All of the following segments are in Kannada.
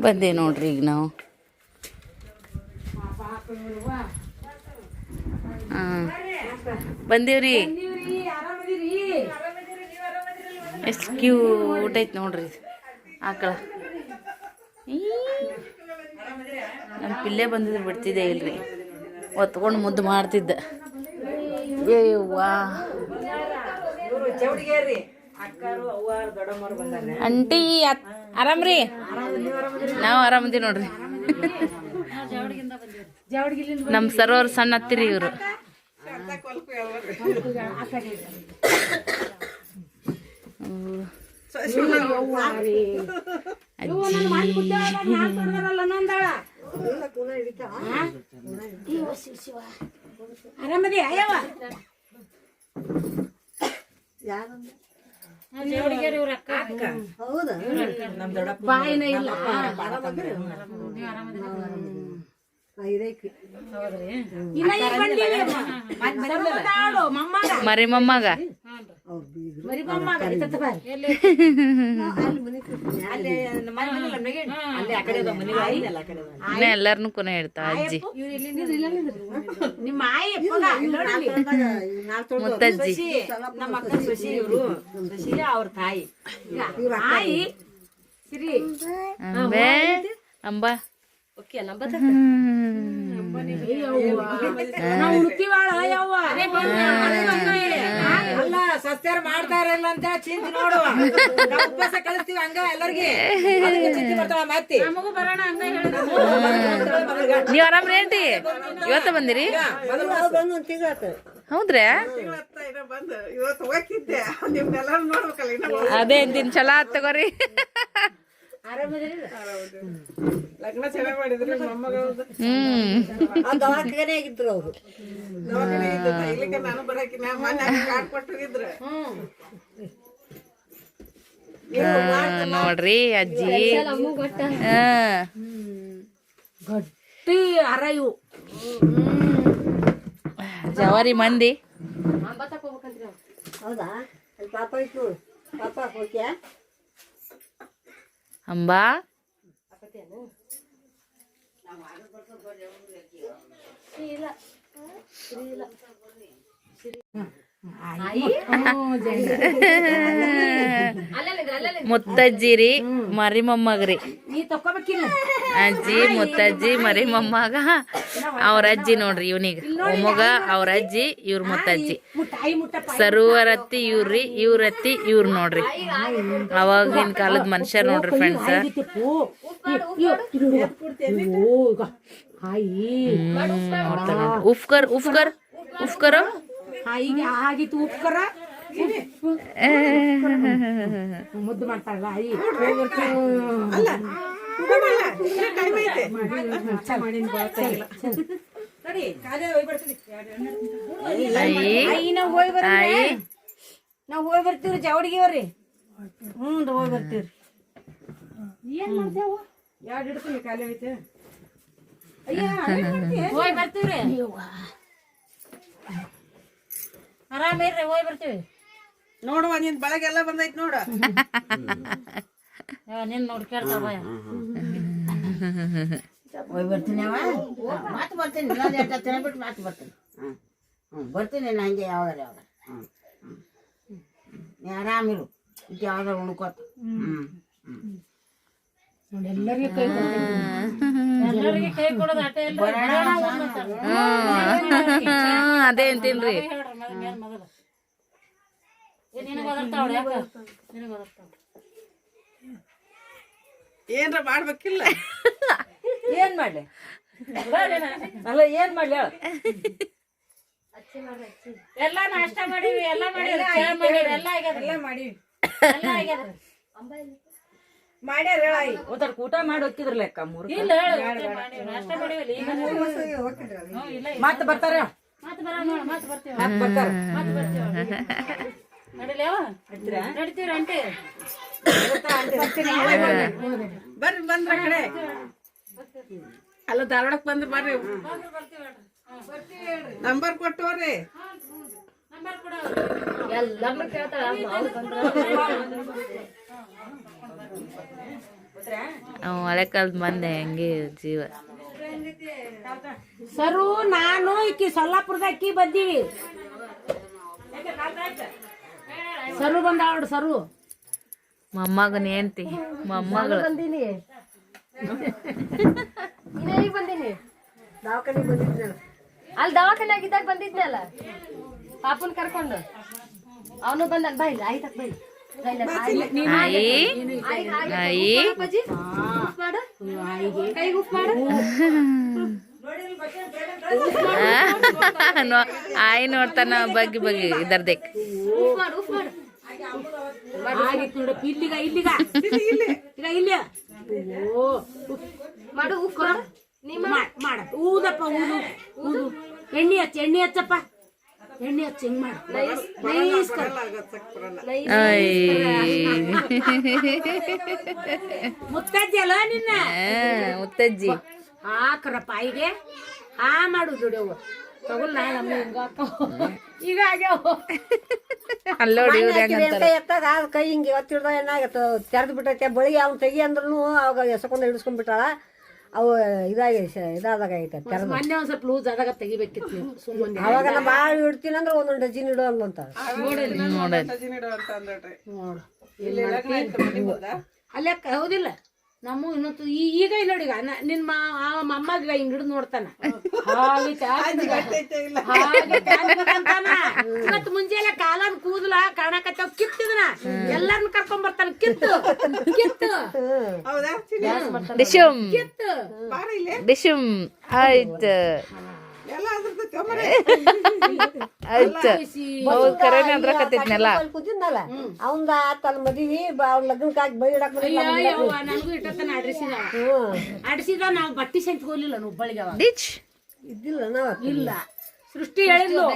ಬಂದೇವು ನೋಡ್ರಿ ಈಗ ನಾವು. ಬಂದೇವ್ರಿ. ಎಷ್ಟು ಕ್ಯೂಟ್ ಐತೆ ನೋಡ್ರಿ. ಆಕಳ. ನಮ್ಮ ಪಿಲ್ಲೆ ಬಂದಿದ್ರೆ ಬಿಡ್ತಿದ್ದೆ ಇಲ್ರಿ. ಒತ್ಕೊಂಡು ಮುದ್ದು ಮಾಡ್ತಿದ್ದೆ. ಏ ವಾ ಅಂಟಿ ಅತ್- ಆರಾಮ್ರಿ? ನಾವು ಆರಾಮದಿ ನೋಡ್ರಿ. ನಮ್ಮ ಸರೋರ್ ಸಣ್ಣ ಹತ್ತಿರಿ ಇವರು. ಆರಾಮದಿ ಅಯ್ಯವ ಹೌದಾ? ನಮ್ ದೊಡ್ಡಪ್ಪ ಬಾಯಿನ ಇಲ್ಲ. ಮರಿ ಮೊಮ್ಮಗ. ಎಲ್ಲಾರನು ಕೊನೆ ಹೇಳ್ತಾ ಅಜ್ಜಿ. ಮುತ್ತಜ್ಜಿ. ನಮ್ಮ ಅಕ್ಕ ಶಶಿ ಇವರು. ಶಶಿ ಅವ್ರ ತಾಯಿ. ಸಿರಿ. ಅಂಬೆ. ಅಂಬ. ಓಕೆ ನಮ್ಮ ಅಲ್ಲ ಸಸ್ಯಾರ ಮಾಡ್ತಾರಲ್ಲ ಅಂತ ಚಿಂತೆ ನೋಡುವ ನಾವು ಉಪವಾಸ ಕಳಿಸ್ತೀವಿ ಹಂಗ ಎಲ್ಲರಿಗೆ ಅದಕ್ಕೆ ಚಿಂತೆ ಬರ್ತಾಳ ಮತ್ತೆ ನೀವ್ ಆರಾಮ್ರಿ ಆಂಟಿ ಇವತ್ತ ಬಂದಿರಿ ಹೌದ್ರಾ ಅದೇ ಅಂತೀನಿ ಚಲೋ ಆತ್ ತಗೋರಿ ಲಗ್ನ ಚೆನ್ನಾಗ್ ಮಾಡಿದ್ರಿ ಮೊಮ್ಮಗಳದು ಹ್ಮ್. ದವಾಖಾನೆ ಆಗಿದ್ರು ಅವರು. ನಾನು ಬರಾಕಿನ ಮನೆ ಕಾರ್ಡ್ ನೋಡ್ರಿ ಅಜ್ಜಿ. ಹಾ ಗಟ್ಟಿ ಅರಯು. ಜವಾರಿ ಮಂದಿ. ಹೌದಾ? ಅಲ್ಲಿ ಪಾಪ ಇತ್ತು ಪಾಪ ಹೋಗ್ಯಾ? ಅಂಬಾ. ಮುತ್ತಜ್ಜಿರಿ ಮರಿ ಮೊಮ್ಮಗ್ರಿ ಅಜ್ಜಿ ಮುತ್ತಜ್ಜಿ ಮರಿ ಮೊಮ್ಮಗ ಅವ್ರ ಅಜ್ಜಿ ನೋಡ್ರಿ ಇವನಿಗ. ಮೊಮ್ಮಗ ಅವ್ರ ಅಜ್ಜಿ ಇವ್ರ ಮುತ್ತಜ್ಜಿ. ಸರೋವರತ್ತಿ ಇವ್ರಿ ಇವ್ರತ್ತಿ ಇವ್ರ ನೋಡ್ರಿ. ಅವಾಗಿನ ಕಾಲದ ಮನುಷ್ಯರ್ ನೋಡ್ರಿ ಫ್ರೆಂಡ್ಸ್ ಉಫ್ಕರ್ ಉಫ್ಕರ್ ಉಫ್ಕರ್ ಈಗ ಆಗಿತ್ತು ಉಪ್ಕರ. ಮುದ್ದು ಮಾಡ್ತಾರಲ್ಲ ಆಯಿ ನಾವ್ ಹೋಗಿ ಬರ್ತೀವಿ ಆಯಿ ನಾವು ಹೋಗಿ ಬರ್ತೀವ್ರಿ ಜಾವಡಿಗೆವ್ರಿ ಹ್ಞೂ ಹೋಗಿ ಬರ್ತೀವ್ರಿ. ಏನ್ ಮಾಡ್ತೇವ? ಎರಡು ಹಿಡ್ತೀನಿ ಖಾಲಿ ಐತೆ ಹೋಗಿ ಬರ್ತೀವ್ರಿ. ಆರಾಮಿರ್ರಿ ಹೋಗಿ ಬರ್ತೀವಿ. ನೋಡುವ ನಿನ್ ಬೆಳಗ್ಗೆಲ್ಲ ಬಂದೈತ್ ನೋಡ. ನಿನ್ ನೋಡ್ಕೇಳ್ತಾವ ಹೋಗಿ ಬರ್ತೀನಿ ಅವ ಮಾತು ಬರ್ತೀನಿ ಇನ್ನೊಂದು ಎರಡು ಬಿಟ್ಟು ಮಾತು ಬರ್ತೀನಿ. ಹ್ಞೂ ಹ್ಞೂ ಬರ್ತೀನಿ ಹಂಗೆ ಯಾವಾಗ ಯಾವಾಗ ಹ್ಞೂ ಹ್ಞೂ ನೀ ಆರಾಮಿರು ಇದು ಯಾವ್ದಾರು ಉಣ್ಕೋತ. ಹ್ಞೂ ಎಲ್ಲರಿಗೆ ಕೈ ಎಲ್ಲರಿಗೆ ಕೈ ಕೊಡೋದು ಆಟ ಹ್ಮ್ ಅದೇ ಅಂತೀನ್ರಿ ಏನ್ರ ಮಾಡ್ಬೇಕಿಲ್ಲ? ಏನ್ ಮಾಡ್ಲಿ? ಅಲ್ಲ ಏನ್ ಮಾಡ್ಲಿ ಹೇಳು. ಎಲ್ಲ ನಾಷ್ಟ ಮಾಡಿವಿ ಎಲ್ಲ ಮಾಡಿವಿ. ಚಾ ಮಾಡಿವಿ ಎಲ್ಲ ಆಗ್ಯದ ಎಲ್ಲ ಮಾಡಿವಿ. ಎಲ್ಲ ಆಗ್ಯದ ಮಾಡ್ಯಾರ ಹೇಳಾಯಿ ಊಟ ಮಾಡಿ ಹೋಗ್ತಿದ್ರ ಲೆಕ್ಕ ಮೂರು ಇಲ್ಲ ಮತ್ತೆ ಬರ್ತಾರ? ಮತ್ತೆ ಬರ ನೋಡ ಮತ್ತೆ ಬರ್ತೀವಿ. ಮತ್ತೆ ಬರ್ತಾರ? ಮತ್ತೆ ಬರ್ತೀವಿ ನಡಿಲೇವ ನಡಿತೀವ್ರಿ ಅಂಟಿ ಬರ್ರಿ ಬಂದ್ರ ಕಡೆ. ಅಲ್ಲ ಧಾರವಾಡಕ್ ಬಂದ್ರ ಬರ್ರಿ. ನಂಬರ್ ಕೊಟ್ಟವ್ರಿ ಎಲ್ಲಾರ್ನು ಕೇಳ್ತಾಳ ನಾವು ಹಳೆ ಕಾಲದ ಮಂದೆ ಹೆಂಗೆ ಜೀವ. ಸರು ನಾನು ಇಕ್ಕಿ ಸೊಲ್ಲಾಪುರದ ಅಕ್ಕಿ ಬಂದೀವಿ. ಸರು ಬಂದ ನೋಡು ಸರು. ಮೊಮ್ಮಗನ ಹೆಂಡ್ತಿ ಮೊಮ್ಮಗಳು. ಬಂದೀನಿ. ಬಂದೀನಿ? ದವಾಖಾನೆ ಬಂದಿದ್ನಲ್ಲ ಅಲ್ಲಿ ದವಾಖಾನೆ ಇದ್ದಾಗ ಬಂದಿದ್ನಲ್ಲ? ಪಾಪನ್ ಕರ್ಕೊಂಡು. ಅವನು ಬಂದ ಬೈಲ್ ಆಯ್ತಕ್ ಬೈಲ್ ಆಯಿ. ನೋಡ್ತಾನ ಬಗ್ಗಿ ಬಗ್ಗಿ ಇದರ್ದೆ. ಇಲ್ಲಿಗ ಇಲ್ಲಿಗ. ಈಗ ಇಲ್ಲಿ. ಓ ಮಾಡು ಉಪ್ಪು ಮಾಡು. ನೀ ಮಾಡ. ಊದಪ್ಪ ಊದು ಊದು. ಎಣ್ಣೆ ಹಚ್ಚ ಎಣ್ಣೆ ಹಚ್ಚಪ್ಪ. ಎಣ್ಣೆ ಹಚ್ಚ ಹಿಂಗ್ ಮಾಡು? ನೈಸ್ ಕರ್ ಐ. ಮುತ್ತಜ್ಜಿ ಅಲ್ಲ ನಿನ್ನ? ಆ, ಮುತ್ತಜ್ಜಿ. ಹಾಕ್ರಪ್ಪ ಐಗೆ ಆ ಮಾಡು ದುಡಿಯವ್ವ ತಗೊಲ್ ನಾ ನಮ್ಮ ಈಗ ಆಗ್ಯಾವ ಅಲ್ಲೋಡಿ ಎತ್ತಾಗ ಕೈ ಹಿಂಗೆ ಒತ್ತಿಡ್ದ ಏನಾಗತ್ತ? ತೆರೆದು ಬಿಟ್ಟೈತೆ ಬಳಿಗೆ ಅವ್ನು ತೆಗಿ ಅಂದ್ರೂ ಅವಾಗ ಎಸಕೊಂಡು ಹಿಡಿಸ್ಕೊಂಡ್ಬಿಟ್ಟಾಳ ಅವು ಇದಾಗಿ ಇದಾದಾಗ ಐತೆ ತೆರೆದು ಮೊನ್ನೆ ಒಂದ್ ಸ್ವಲ್ಪ ಲೂಸ್ ಆದಾಗ ತೆಗಿಬೇಕಿತ್ತು ನೀವು ಸುಮ್ಮನೆ. ಅವಾಗ ನಾ ಭಾಳ ಇಡ್ತೀನಿ ಅಂದ್ರೆ ಒಂದೊಂದು ಡಜನ್ ಇಡು ಅಂತ ನೋಡು. ಅಲ್ಲೇ ಹೌದಿಲ್ಲ. ನಮ್ಮ ಇನ್ನೊಂದು ಈಗ ಇಲ್ಲ ನೋಡಿ ಈಗ. ನಿನ್ ಮಮ್ಮಗ ಹಿಂಗ್ ಹಿಡಿದು ನೋಡ್ತಾನ. ಮತ್ ಮುಂಜೆ. ಇವತ್ತು ಮುಂಜಾನೆ ಕಾಲನ್ ಕೂದಲ ಕಾಣಕತ್ತಾವ ಕಿತ್ತಿದನ. ಎಲ್ಲಾರನ್ನ ಕರ್ಕೊಂಡ್ ಬರ್ತಾನ. ಕಿತ್ತು. ಕಿತ್ತು. ಡಿಶುಮ್. ಕಿತ್ತು. ಆಯ್ತು. ಕರೆನೇ ಅದ್ರಕತ್ತಿದ್ನೆಲ್ಲ ಕೂತಿದ್ನಲ್ಲ ಅವಂದ ಆತಲ್ಲ ಮದಿವಿ ಅವ್ರ ಲಗ್ನಕ್ಕೆ ಬೈಡಕ್ ನನಗೂ ಇಟ್ಟತನ ಅಡಿಸಿದ ಅಡಿಸಿದ ನಾವು ಬಟ್ಟಿ ಸಂಚಿಗೆ ಹೋಗ್ಲಿಲ್ಲ ಹುಬ್ಬಳ್ಳಿಗೆ ಅವಾಗ. ಇದ್ದಿಲ್ಲ ನಾವ್ ಇಲ್ಲ. ಸೃಷ್ಟಿ ಹೇಳಿದ್ಲು.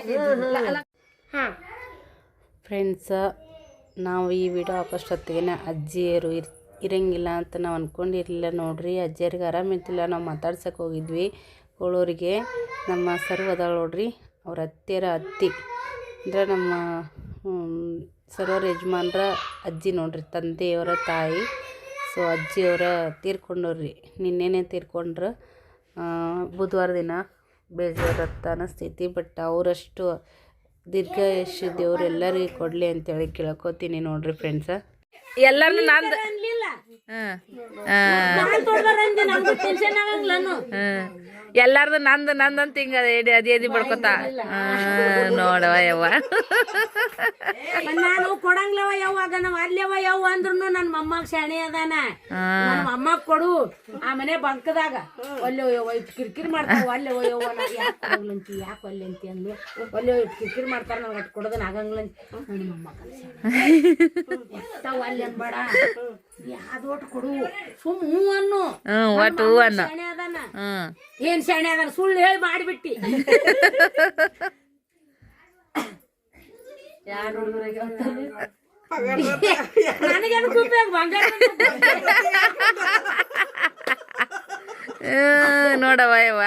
ಹಾ. ಫ್ರೆಂಡ್ಸ ನಾವು ಈ ವಿಡಿಯೋ ಹಾಕೋಷ್ಟೊತ್ತಿಗೆ ಅಜ್ಜಿಯರು ಇರ್ ಇರಂಗಿಲ್ಲ ಅಂತ ನಾವು ಅಂದ್ಕೊಂಡಿರಲಿಲ್ಲ ನೋಡ್ರಿ. ಅಜ್ಜಿಯರಿಗೆ ಆರಾಮಿದ್ದಿಲ್ಲ ನಾವು ಮಾತಾಡ್ಸಕ್ಕೆ ಹೋಗಿದ್ವಿ. ಕೋಳೂರಿಗೆ ನಮ್ಮ ಸರ್ವ್ ಅದಾಳ ನೋಡ್ರಿ ಅವ್ರ ಅತ್ತೆರ ಅತ್ತಿ. ಅಂದರೆ ನಮ್ಮ ಸರ್ವರ ಯಜಮಾನ್ರ ಅಜ್ಜಿ ನೋಡ್ರಿ ತಂದೆಯವರ ತಾಯಿ. ಸೊ ಅಜ್ಜಿಯವರ ತೀರ್ಕೊಂಡವ್ರಿ. ನಿನ್ನೆನೇ ತೀರ್ಕೊಂಡ್ರು. ಬುಧವಾರ ದಿನ ಬೇಜಾರತ್ತ ಅನ್ನಿಸ್ತೈತಿ ಬಟ್ ಅವರಷ್ಟು ದೀರ್ಘಾಯುಷ್ಯ ದೇವ್ರು ಎಲ್ಲರಿಗೆ ಕೊಡಲಿ ಅಂತೇಳಿ ಕೇಳ್ಕೊತೀನಿ ನೋಡ್ರಿ ಫ್ರೆಂಡ್ಸ ಎಲ್ಲರೂ ನಂದು ಹಾಂ ಹ್ಮ್. ಎಲ್ಲಾರ್ದು ನಂದು ನಂದಂತ ಹಿಂಗ ಎಡಿ ಅದೇ ಎದಿ ಬಡ್ಕೊತ. ನೋಡವ ಯವ್ವ ನಾನು ಕೊಡಂಗ್ಲವ ಯಾವಾಗ ನಾವ್ ಅಲ್ಲವ ಯಾವ ಅಂದ್ರು ನನ್ನ ಮೊಮ್ಮಗ ಶಾಣೆ ಅದಾನ. ನನ್ನ ಮೊಮ್ಮಗ ಕೊಡು. ಆ ಮನೆ ಬಂಕದಾಗ ಒಲ್ಲೆ ಯವ್ವ ಇಟ್ ಕಿರಿಕಿರಿ ಮಾಡ್ತಾವ ಒಲ್ಲೆ ಯವ್ವ ಯಾಕೆ ಯಾಕೆ ಒಲ್ಲೆ ಅಂತಿ ಅಂದ್ಲು. ಒಲ್ಲೆ ಇಟ್ ಕಿರಿಕಿರಿ ಮಾಡ್ತಾರ ನನಗೆ ಅಟ್ ಕೊಡೋದನ್ನ ಆಗಂಗಿಲ್ಲ ಅಂತ. ನನ್ನ ಮೊಮ್ಮಗ ಎತ್ತಾವ ಅಲ್ಲಿ ಅನ್ಬೇಡ ಯಾವ್ದೋಟ್ ಕೊಡು. ಸುಮ್ ಹ್ಞೂ ಅನ್ನು. ಹ್ಮ್ ಒಟ್ಟು ಹೂ ಅನ್ನ. ಶಾಣೆ ಅದಾನ ಹ್ಮ್. ಏನ್ ಶಾಣೆ ಅದಾನ ಸುಳ್ಳು ಹೇಳಿ ಮಾಡಿಬಿಟ್ಟಿ. ಬಂಗಾರ ನೋಡವ ಯವ್ವ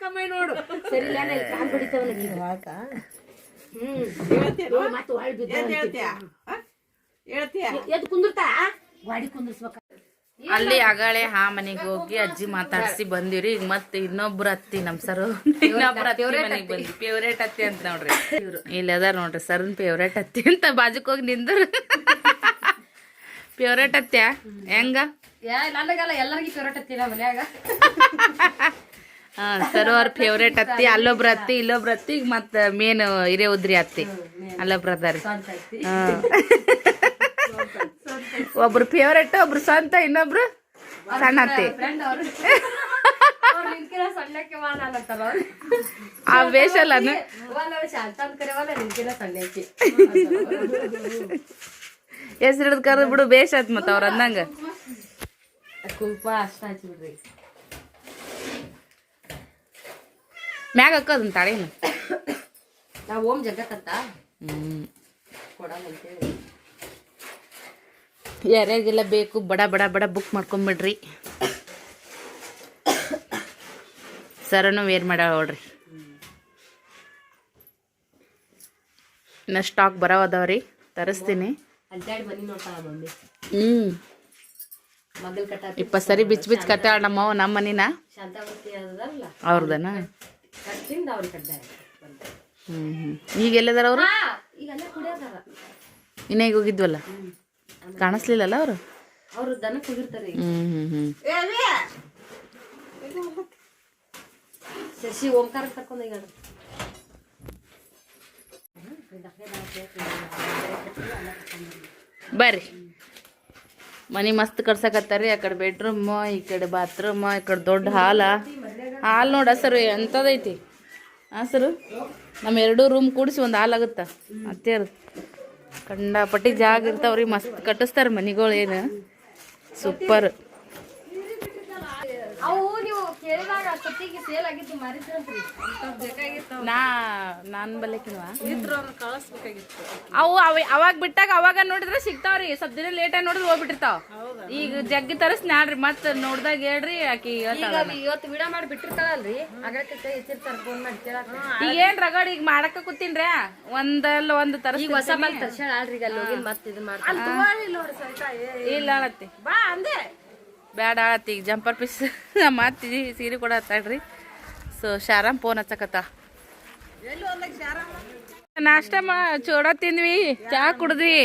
ಕಮ್ಮಿ ನೋಡು. ಸರಿ ಹ್ಮ್. ಮತ್ತೆ ಹೊಳ್ ಎದ್ದು ಕುಂದಿರ್ತಾ? ಗಾಡಿ ಕುಂದಿರ್ಸ್ಬೇಕ. ಅಲ್ಲಿ ಅಗಳೆ ಹಾ ಮನೆಗೆ ಹೋಗಿ ಅಜ್ಜಿ ಮಾತಾಡಿಸಿ ಬಂದಿವ್ರಿ ಈಗ ಮತ್ತೆ ಇನ್ನೊಬ್ರು ಅತ್ತಿ ನಮ್ ಸರ್ ಇನ್ನೊಬ್ರು ಅತ್ತಿ ಮನೆಗೆ ಬಂದ್ವಿ. ಫೇವ್ರೇಟ್ ಅತ್ತಿ ಅಂತ ನೋಡ್ರಿ. ಇಲ್ಲಿ ಅದಾರ ನೋಡ್ರಿ ಸರ್ನ್ ಫೇವ್ರೇಟ್ ಅತ್ತಿ ಅಂತ ಬಾಜುಕ್ ಹೋಗಿ ನಿಂದ್ರ. ಫೇವ್ರೇಟ್ ಅತ್ತ್ಯ? ಹೆಂಗ? ನನಗಲ್ಲ ಎಲ್ಲರಿಗೂ ಫೇವ್ರೇಟ್ ಮನ್ಯಾಗ. ಹಾ ಸರ್ ಅವ್ರ ಫೇವ್ರೇಟ್ ಅತ್ತಿ, ಅಲ್ಲೊಬ್ರು ಅತ್ತಿ, ಇಲ್ಲೊಬ್ರು ಅತ್ತಿ, ಮತ್ತು ಮೇನ್ ಹಿರೇ ಉದ್ರಿ ಅತ್ತಿ, ಅಲ್ಲೊಬ್ರು ಅದಾರಿ. ಒಬ್ರು ಫೇವ್ರೇಟ್ ಒಬ್ರು ಸ್ವಂತ, ಇನ್ನೊಬ್ರು ಸಣ್ಣ ಅತ್ತಿ. ಆ ವೇಷಲ್ಲ ಹೆಸರು ಹಿಡಿದು ಕರೆದು ಬಿಡು, ಬೇಷ್ ಆತ್ ಮತ್ತ ಅವ್ರ ಅಂದಂಗ. ಕುಂಕುಮ ಅಷ್ಟ ಮ್ಯಾಗ ಹಾಕೋದನ್ ತಾಳೇನು ನಾವು ಓಂ ಜಗತ್ತಂತ ಕೊಡಂಗಂತೇಳಿ ಯಾರ್ಯಾರಿಗೆಲ್ಲ ಬೇಕು ಬಡ ಬಡ ಬಡ ಬುಕ್ ಮಾಡ್ಕೊಂಬಿಡ್ರಿ. ಸರನು ವೇರ್ ಮಾಡ್ರಿ ನೋಡ್ರಿ. ಇನ್ನು ಸ್ಟಾಕ್ ಬರೋ ಅದಾವ್ರಿ ತರಿಸ್ತೀನಿ ಹ್ಮ್. ಇಪ್ಪತ್ತು ಸರಿ ಬಿಚ್ಚ ಬಿಚ್ಚ ಕಟ್ಟಾಳ ನಮ್ಮವ ನಮ್ಮ ಮನಿನ ಅವ್ರದನ? ಕಟ್ಟಿಂದ ಕಡ್ಡಾಯ ಈಗ ಎಲ್ಲಿದಾರ ಅವರು? ಈಗ ಅಲ್ಲೇ ಕುಡಿಯೋದಾರ ಇನ್ನ ಈಗ ಹೋಗಿದ್ವಲ್ಲ? ಕಾಣಿಸ್ಲಿಲ್ಲಲ್ಲ ಅವರು? ದನ ಶಶಿ ಓಂಕಾರ ಕರ್ಕೊಂಡ್ ಈಗ ಬರ್ರಿ. ಮನಿ ಮಸ್ತ್ ಕಟ್ಸಕತ್ತಾರಿ ಆ ಕಡೆ ಬೆಡ್ರೂಮ್ ಈ ಕಡೆ ಬಾತ್ರೂಮ್ ಈ ಕಡೆ ದೊಡ್ಡ ಹಾಲ. ಹಾಲ್ ನೋಡ ಸರ್ ಎಂಥದೈತಿ? ಹಾ ಸರ್ ನಮ್ಮ ಎರಡೂ ರೂಮ್ ಕೂಡಿಸಿ ಒಂದು ಹಾಲ್ ಆಗುತ್ತ? ಅತ್ತೇರು ಕಂಡಾಪಟ್ಟಿ ಜಾಗ ಇರ್ತಾವ್ರಿ, ಮಸ್ತ್ ಕಟ್ಟಿಸ್ತಾರೆ ಮನೆಗಳು ಏನು? ಸೂಪರ್. ಕೇಳಿದಾಗ ಅಷ್ಟೊತ್ತಿಗೆ ಸೇಲ್ ಆಗಿದ್ದು ಮಾರಿದ್ರಂತ್ರಿ ನಾ ನಾನ್ ಬಲ್ಲೆಕಿನ್ವಾ ಇದ್ರು ಅವ್ರನ್ನ ಕಳಿಸ್ಬೇಕಾಗಿತ್ತು. ಅವು ಅವ ಅವಾಗ ಬಿಟ್ಟಾಗ ಅವಾಗ ನೋಡಿದ್ರೆ ಸಿಗ್ತಾವ್ರಿ. ಸ್ವಲ್ಪ ದಿನ ಲೇಟ್ ಆಗಿ ನೋಡಿದ್ರೆ ಹೋಗ್ಬಿಟ್ಟಿರ್ತಾವ. ಈಗ ಜಗ್ಗಿ ತರಸ್ ನಾಡ್ರಿ ಮತ್ ನೋಡ್ದಾಗ ಹೇಳ್ರಿ ಆಕಿ ಇವತ್ತು ವಿಡಿಯೋ ಮಾಡಿ ಬಿಟ್ಟಿರ್ತಾಳಲ್ರಿ. ಅಗಲಕ್ಕೆ ಕೈ ಎತ್ತಿರ್ತಾರ ಫೋನ್ ಮಾಡಿ ಕೇಳಾಕ ಈಗ ಏನ್ ರಗಡ್ ಈಗ ಮಾಡಕ ಕೂತೀನ್ರಿ? ಒಂದಲ್ಲ ಒಂದ್ ತರ ಈಗ ಹೊಸ ಬಂದ್ ತರ್ಸ್ಯಾಳ ಆಳ್ರಿ ಈಗ ಅಲ್ಲಿ ಹೋಗಿ ಮತ್ತೆ ಇಲ್ಲ ಅಳತ್ತಿ ಬಾ ಅಂದೆ. ಈಗ ಜಂಪರ್ ಪೀಸ್ ಮಾತಿ ಸೀರೆ ಕೂಡ ಹತ್ತಾಡ್ರಿ ಸೊ ಶಾರಾಮ್ ಫೋನ್ ಹಚ್ಚಕತ್ತ. ನಾಷ್ಟ ಮಾ, ಚೋಡ ತಿಂದ್ವಿ ಚಹಾ ಕುಡಿದ್ವಿ.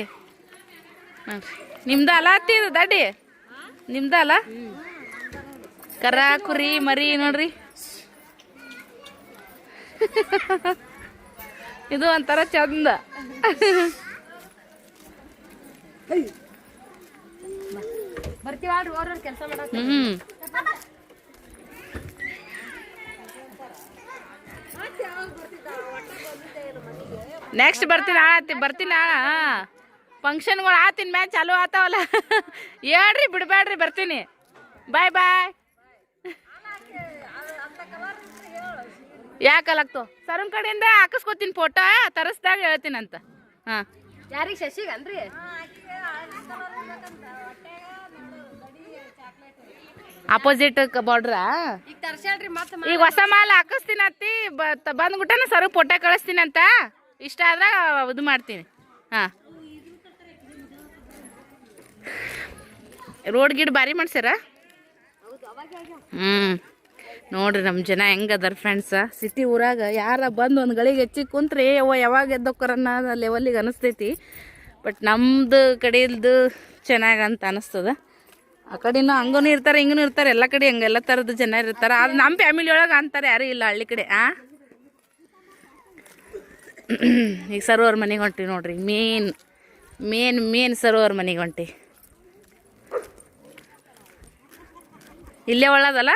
ನಿಮ್ದು ಅಲ್ಲ ಅತ್ತಿ ದಾಡಿ ನಿಮ್ದ ಅಲ್ಲ? ಕರ, ಕುರಿ, ಮರಿ ನೋಡ್ರಿ. ಇದು ಒಂಥರ ಚಂದ. ಬರ್ತೀವಲ್ರಿ ಅವ್ರವ್ರ ಕೆಲಸ ಮಾಡಕ್ ಹ್ಮ್. ನೆಕ್ಸ್ಟ್ ಬರ್ತೀನಿ ಆಳತ್ತಿ ಬರ್ತೀನಿ ಆಳ ಫಂಕ್ಷನ್ಗಳು ಆತಿನ ಮ್ಯಾಚ್ ಚಾಲು ಆತಾವಲ್ಲ. ಹೇಳ್ರಿ ಬಿಡ್ಬೇಡ್ರಿ ಬರ್ತೀನಿ. ಬಾಯ್ ಬಾಯ್ ಯಾಕಲಾಗ್ತು ಸರ್ನ್ ಕಡೆಯಿಂದ ಹಾಕಿಸ್ಕೊತೀನಿ ಫೋಟೋ ತರಿಸ್ದಾಗ ಹೇಳ್ತೀನಂತ. ಹಾಂ. ಯಾರಿಗೆ ಶಶಿಗನ್ರಿ ಅಪೋಸಿಟ್ ಬಾರ್ಡ್ರಾ ಈಗ ಹೊಸ ಮಾಲ್ ಹಾಕಿಸ್ತೀನಿ ಅತ್ತಿ. ಬಂದ್ಬಿಟ್ಟನ ಸರ್ ಫೋಟೋ ಕಳಿಸ್ತೀನಿ ಅಂತ. ಇಷ್ಟ ಆದ್ರೆ ಇದು ಮಾಡ್ತೀನಿ. ಹಾಂ. ರೋಡ್ ಗಿಡ್ ಭಾರಿ ಮಾಡ್ಸ್ಯಾರ? ಹ್ಞೂ ನೋಡ್ರಿ ನಮ್ಮ ಜನ ಹೆಂಗದಾರ ಫ್ರೆಂಡ್ಸ ಸಿಟಿ ಊರಾಗ ಯಾರ ಬಂದು ಒಂದು ಗಳಿಗೆ ಹೆಚ್ಚಿ ಕುಂತ್ರಿ ಅವ ಯಾವಾಗ ಎದ್ದೋಕ್ಕರನ್ನ ಲೆವೆಲ್ಲಿಗೆ ಅನಸ್ತೈತಿ. ಬಟ್ ನಮ್ದು ಕಡೆಯಲ್ದು ಚೆನ್ನಾಗಂತ ಅಂತ ಅನಿಸ್ತದ. ಆ ಕಡೆನೂ ಹಂಗೂ ಇರ್ತಾರೆ ಹಿಂಗೂ ಇರ್ತಾರೆ, ಎಲ್ಲ ಕಡೆ ಹಂಗೆ, ಎಲ್ಲ ಥರದ ಜನ ಇರ್ತಾರೆ. ಅದು ನಮ್ಮ ಫ್ಯಾಮಿಲಿ ಒಳಗೆ ಅಂತಾರೆ, ಯಾರೂ ಇಲ್ಲ ಹಳ್ಳಿ ಕಡೆ, ಆ? ಈಗ ಸರೋವರ್ ಮನೆಗೆ ಹೊಂಟಿ ನೋಡ್ರಿ ಮೇನ್ ಮೇನ್ ಮೇನ್ ಸರೋವರ್ ಮನೆಗೆ ಹೊಂಟಿ ಇಲ್ಲೇ ಒಳ್ಳದಲ್ಲ?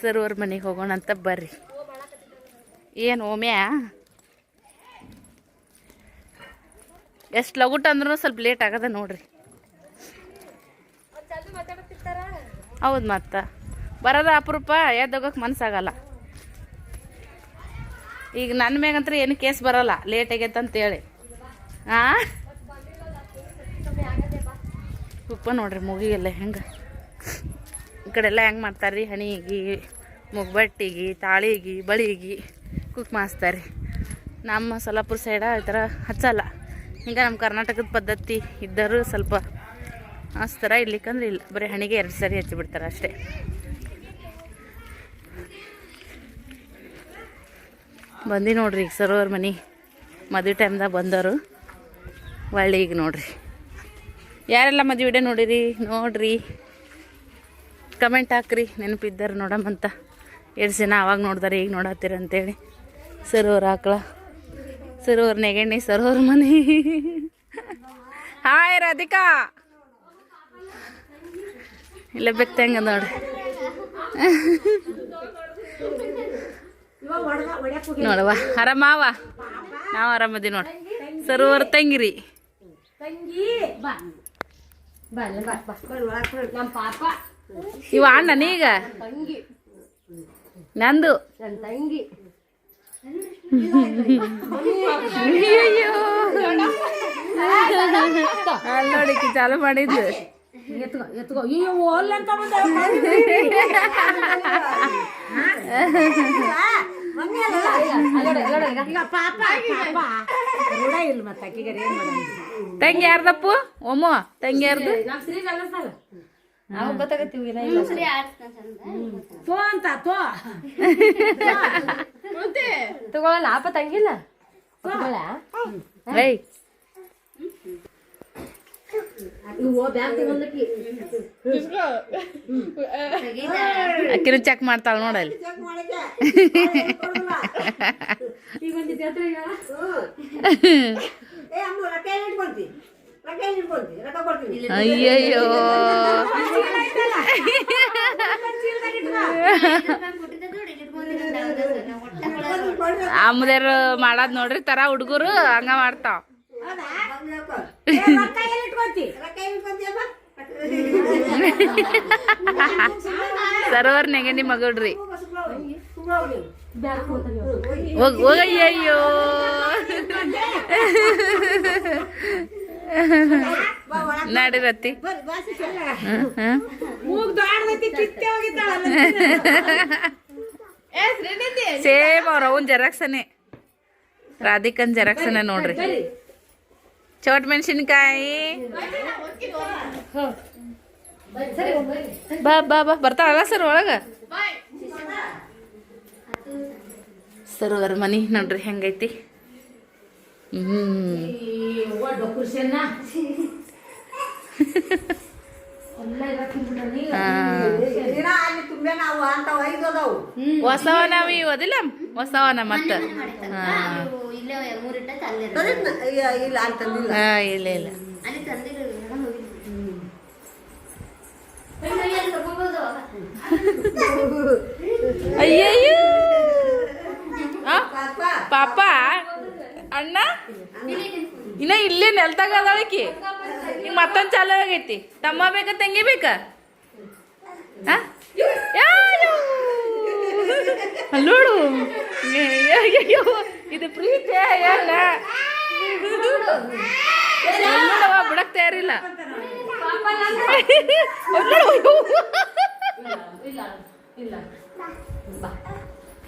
ಸರೋವರ್ ಮನೆಗೆ ಹೋಗೋಣ ಅಂತ ಬರ್ರಿ. ಏನು ಓಮ್ಯಾ ಎಷ್ಟು ಲಗುಟ್ ಅಂದ್ರೂ ಸ್ವಲ್ಪ ಲೇಟ್ ಆಗದ ನೋಡ್ರಿ. ಹೌದು ಮತ್ತ. ಬರೋದ ಅಪರೂಪ ಎದ್ದೋಗಕ್ಕೆ ಮನಸ್ಸಾಗಲ್ಲ ಈಗ ನನ್ನ ಮ್ಯಾಗಂತ್ರ ಏನು ಕೇಸ್ ಬರಲ್ಲ ಲೇಟ್ ಆಗೈತೆ ಅಂತೇಳಿ. ಹಾಂ ಉಪ್ಪ ನೋಡ್ರಿ ಮುಗಿಯಲ್ಲ ಹೆಂಗೆ. ಈ ಕಡೆ ಎಲ್ಲ ಹೆಂಗೆ ಮಾಡ್ತಾರೆ ಹಣಿಗಿ, ಮುಗ್ಬಟ್ಟಿಗೆ, ತಾಳಿಗಿ, ಬಳಿಗಿ ಕುಕ್ ಮಾಡಿಸ್ತಾರೆ ನಮ್ಮ ಸೊಲ್ಲಾಪುರ ಸೈಡ ಈ ಥರ ಹಚ್ಚಲ್ಲ. ಹಿಂಗೆ ನಮ್ಮ ಕರ್ನಾಟಕದ ಪದ್ಧತಿ ಇದ್ದರೂ ಸ್ವಲ್ಪ ಹಚ್ತಾರ ಇರ್ಲಿಕ್ಕಂದ್ರೆ ಇಲ್ಲ. ಬರೀ ಹಣಿಗೆ ಎರಡು ಸರಿ ಹಚ್ಚಿಬಿಡ್ತಾರೆ ಅಷ್ಟೇ. ಬಂದು ನೋಡ್ರಿ ಈಗ ಸರೋವರ ಮನೆ. ಮದುವೆ ಟೈಮ್ದಾಗ ಬಂದವರು. ಒಳ್ಳೆ ಈಗ ನೋಡ್ರಿ. ಯಾರೆಲ್ಲ ಮದುವೆ ವಿಡಿಯೋ ನೋಡಿರಿ? ನೋಡ್ರಿ. ಕಮೆಂಟ್ ಹಾಕ್ರಿ. ನೆನಪಿದ್ದಾರೆ ನೋಡಮ್ಮಂತ. ಎರಡು ಜನ ಆವಾಗ ನೋಡ್ದಾರೆ, ಈಗ ನೋಡತ್ತೀರ ಅಂತೇಳಿ. ಸರ್ವರ್ ಹಾಕ್ಳ ಸರೋವರ್ ನೆಗಣ್ಣಿ ಸರೋವರ್ ಮನೆ. ಹಾಯ್ ರಾಧಿಕಾ. ಇಲ್ಲ ಬೆಕ್ತಂಗ ನೋಡ್ರಿ. ನೋಡವ್ವ, ಆರಾಮಾವ? ನಾವು ಆರಾಮದಿ ನೋಡಿ ಸರೋವರ್ ತಂಗಿರಿ. ಇವ ಅಣ್ಣ ನೀಗ ನಂದು. ತಂಗಿ ಅಯ್ಯಯ್ಯೋ ಅಲ್ಲಿ ನೋಡಿಕಿ ಚಾಲು ಮಾಡಿದ್ದು ಎತ್ಕೋ ಎತ್ಕೋ ಅಯ್ಯೋ ಓಲ್ ಅಂತ ಈಗ ಪಾಪ ಪಾಪ ರೂಢ ಇಲ್ಲ ಮತ್ತೆ ಆಕಿಗಾರ ಏನ್ ಮಾಡೋದು ತಂಗಿ ಯಾರ್ದಪ್ಪು ಒಮ್ಮು ತಂಗಿ ಯಾರ್ದು ನಮ್ ಶ್ರೀ ಕಲಸ್ತಾರ ಅವಾಗ ಗೊತ್ತಾಗತ್ತೀವಿ ಇಲ್ಲ ತೋ ಅಂತ ತೋ ತಗೊಳಲ್ಲ ಆಪ ತಂಗಿಲ್ಲ ಏಯ್ ಅಕ್ಕಿರು ಚೆಕ್ ಮಾಡ್ತಾಳ ನೋಡಲ್ಲಿ ಏ ಅಯ್ಯಯ್ಯೋ. ಅಮ್ಮದೇರು ಮಾಡದ್ ನೋಡ್ರಿ ತರ ಹುಡುಗರು ಹಂಗ ಮಾಡ್ತಾವ. ಸರೋವರ್ ನೆಗಡಿ ಮಗಳ್ರಿ. ಹೋಗ್ ಹೋಗಯ್ಯಯ್ಯೋ. ನಡಿರತ್ತಿ ಸೇಮ್ ಅವ್ರ ಅವನ್ ಜೆರಾಕ್ಸನೆ. ರಾಧಿಕನ್ ಜೆರಾಕ್ಸನೆ ನೋಡ್ರಿ. ಚೋಟ್ ಮೆಣಸಿನ್ಕಾಯಿ. ಬಾ ಬಾ ಬಾ. ಬರ್ತಾಳಲ್ಲ ಸರ್ ಒಳಗ? ಸರ್ ಅವ್ರ ಮನಿ ನೋಡ್ರಿ ಹೆಂಗೈತಿ. ಹೊಸವ ನಾವ್ ಓದಿಲ್ಲ? ಹೊಸವನ ಮತ್ತ? ಇಲ್ಲೇ ಇಲ್ಲ- ಅಯ್ಯಯ್ಯೋ. ಪಾಪ? ಅಣ್ಣ? ಇನ್ನ ಇಲ್ಲೇ ನೆಲ್ತಾಗ ಅದಾಳಕಿ ಈಗ ಮತ್ತೊಂದು ಚಾಲು ಆಗೈತಿ. ತಮ್ಮ ಬೇಕಾ ತಂಗಿ ಬೇಕಾ? ನೋಡು ಇದು ಪ್ರೀತಿ ಬಿಡಕ್ ತಯಾರಿಲ್ಲ.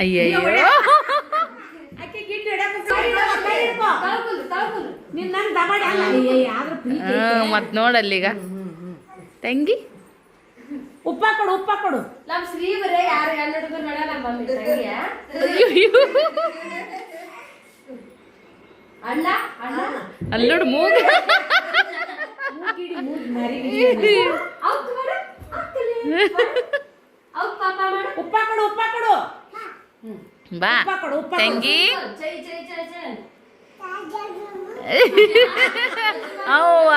ಅಯ್ಯಯ್ಯೋ. ಗಿಟ್ಟು ಹ್ಮ್, ಮತ್ ನೋಡಲ್ಲೀಗ. ತಂಗಿ? ಉಪ್ಪ ಕೊಡು ಉಪ್ಪ ಕೊಡು. ನಮ್ ಶ್ರೀ ಬರೇ ಯಾರು ಅಣ್ಣ ಅಣ್ಣ. ಅಲ್ಲೋಡು ಮೂಗ. ಉಪ್ಪ ಕೊಡು ಉಪ್ಪ ಕೊಡು. ಬಾ. ತಂಗಿ. ಚೈ ಚೈ ಚೈ ಚೈ ಅವ್ವ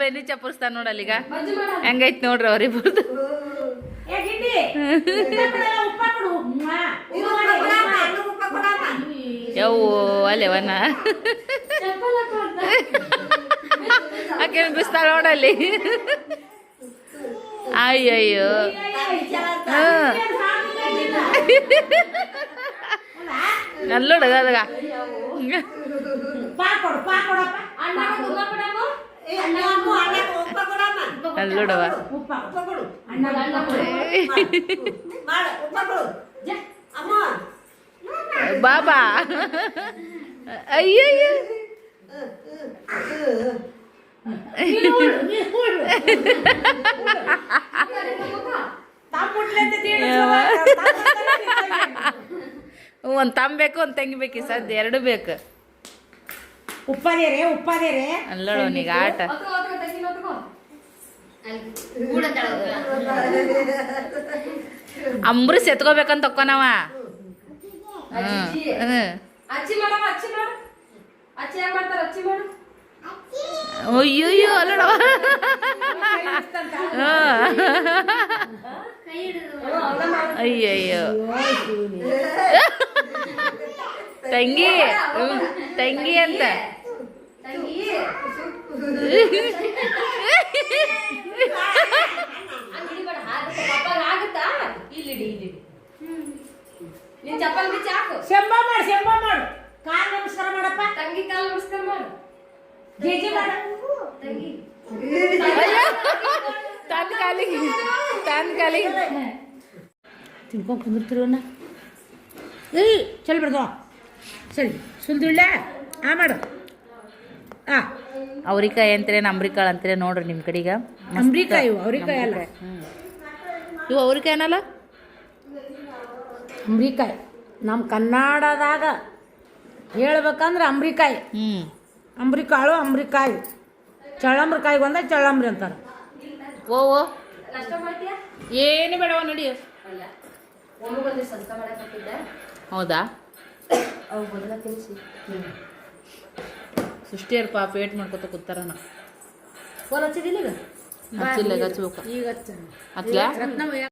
ಬೆನ್ನಿ ಚಪ್ಪರಿಸ್ತಾನ ನೋಡಲ್ಲೀಗ ಹೆಂಗೈತ್ ನೋಡ್ರಿ ಮಾಡಿ. ಯವ್ವೋ ಅಲ್ಲೇವನ ಆಕೆ ಬಿಸ್ತಾಳ ನೋಡಲ್ಲಿ. ಅಯ್ಯಯ್ಯೋ. ಹ್ಮ್. ಅಲ್ಲೋಡು ಅದಾಗ ಪಾ ಕೊಡು ಪಾ ಕೊಡಪ್ಪ ಒಂದ್ ತಮ್ಮ ಬೇಕು ಒಂದ್ ತಂಗಿ ಬೇಕು ಈ ಸದ್ಯ ಎರಡು ಬೇಕು. ಉಪ್ಪದೇರೆ ಉಪ್ಪದೇರೆ ಅಲ್ಲೋ ಅವನಿಗೆ ಆಟ. ಅಂಬ್ರಸ್ ಎತ್ಕೋಬೇಕಂತ ತಕ್ಕೋನವ ಅಯ್ಯೋ ಹ್ಮ್ ಅಚ್ಚಿ ತಂಗಿ ತಂಗಿ ಅಂತ. ಶಂಬ ಮಾಡು ಶಂಬ ಮಾಡು. ಕಾಲ್ ನಮಸ್ಕಾರ ಮಾಡಪ್ಪ. ತಂಗಿ ಕಾಲು ನಮಸ್ಕಾರ ಮಾಡು. ಜೇಜಿ ಮಾಡು. ತಂಗಿ. ತನ್ನ ಕಾಲಿಗೆ ತನ್ನ ಕಾಲಿಗೆ. ತಿನ್ಕೊಂಡ್ ಕುಂದಿರ್ತಿರೋನ ಏಯ್ ಚಲ್ ಬಿಡ್ದು. ಸರಿ ಸುಲ್ದುಳ್ಳೆ ಹಾಂ ಮಾಡು. ಹಾಂ ಅವ್ರಿಕಾಯಿ ಅಂತೀರೇನು ಅಂಬ್ರಿಕಾಳು ಅಂತೀರ ನೋಡ್ರಿ ನಿಮ್ಮ ಕಡೆಗೆ. ಅಂಬ್ರಿಕಾಯಿ ಇವು ಅವ್ರಿಕಾಯಿ ಅಲ್ಲ. ಇವು ಅವ್ರಿಕಾಯಿ ಏನಲ್ಲ ಅಂಬ್ರಿಕಾಯಿ. ನಮ್ಮ ಕನ್ನಡದಾಗ ಹೇಳ್ಬೇಕಂದ್ರೆ ಅಂಬ್ರಿಕಾಯಿ. ಹ್ಞೂ ಅಂಬ್ರಿಕಾಳು ಅಂಬ್ರಿಕಾಯಿ. ಚಳ್ಳಂಬ್ರಿಕಾಯಿ ಒಂದ ಚಳ್ಳಂಬ್ರಿ ಅಂತಾರೆ. ಓ ಓ. ಏನು ಬೇಡವ ನೋಡಿ. ಬಂದು ಹೌದಾ? ಸೃಷ್ಟಿಯರ್ ಪಾಪ ವೇಟ್ ಮಾಡ್ಕೊತ ಕೂತಾರ ಫೋನ್ ಹಚ್ಚಿದಿಲ್ಲ ಈಗ ಹಚ್ಚಿಲ್ಲ ಹಚ್ಬೇಕು. ಈಗ ಹಚ್ಚ